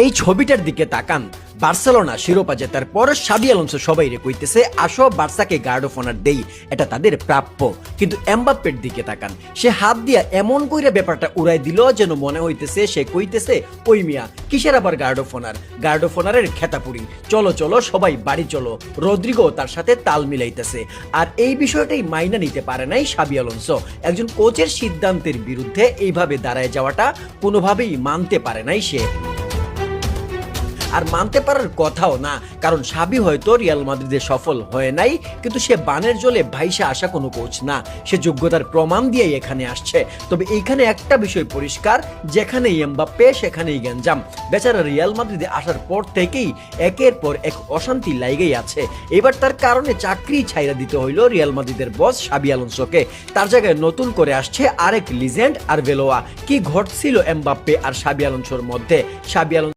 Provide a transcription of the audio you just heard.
এই ছবিটার দিকে তাকান। বার্সেলোনা শিরোপা জেতার পর সাবি আলোনসো সবাই রে কইতেছে, আসো, বার্সাকে গার্ড অফ অনার দেই। এটা তাদের প্রাপ্য। কিন্তু এমবাপ্পের দিকে তাকান। সে হাত দিয়া এমন কইরা ব্যাপারটা উড়াই দিল যেন মনে হইতেছে, সে কইতেছে, ওই মিয়া, কিসের আবার guard of honour guard of অনারের খেতাপুরি। চলো চলো, সবাই বাড়ি চলো। রদ্রিগো তার সাথে তাল মিলাইতেছে। আর এই বিষয়টাই মাইনা নিতে পারে নাই সাবি আলোনসো। একজন কোচের সিদ্ধান্তের বিরুদ্ধে এইভাবে দাঁড়ায় যাওয়াটা কোনোভাবেই মানতে পারে নাই সে। আর মানতে পারার কথাও না। কারণ সাবি হয়তো রিয়াল মাদ্রিদে সফল হয় নাই, কিন্তু সে বানের জলে ভাইসে আসা কোনো কোচ না। সে যোগ্যতার প্রমাণ দিয়েই এখানে আসছে। তবে এইখানে একটা বিষয় পরিষ্কার, যেখানেই এমবাপ্পে, সেখানেই গেঞ্জাম বেচারা রিয়াল মাদ্রিদে আসার পর থেকেই একের পর এক অশান্তি লাইগেই আছে। এবার তার কারণে চাকরি ছাইরা দিতে হইল রিয়াল মাদ্রিদের বস সাবি আলোনসোকে। তার জায়গায় নতুন করে আসছে আরেক লিজেন্ড, আর ভেলোয়া। কি ঘটছিল এমবাপ্পে আর সাবি আলোনসোর মধ্যে? সাবি আলোনসো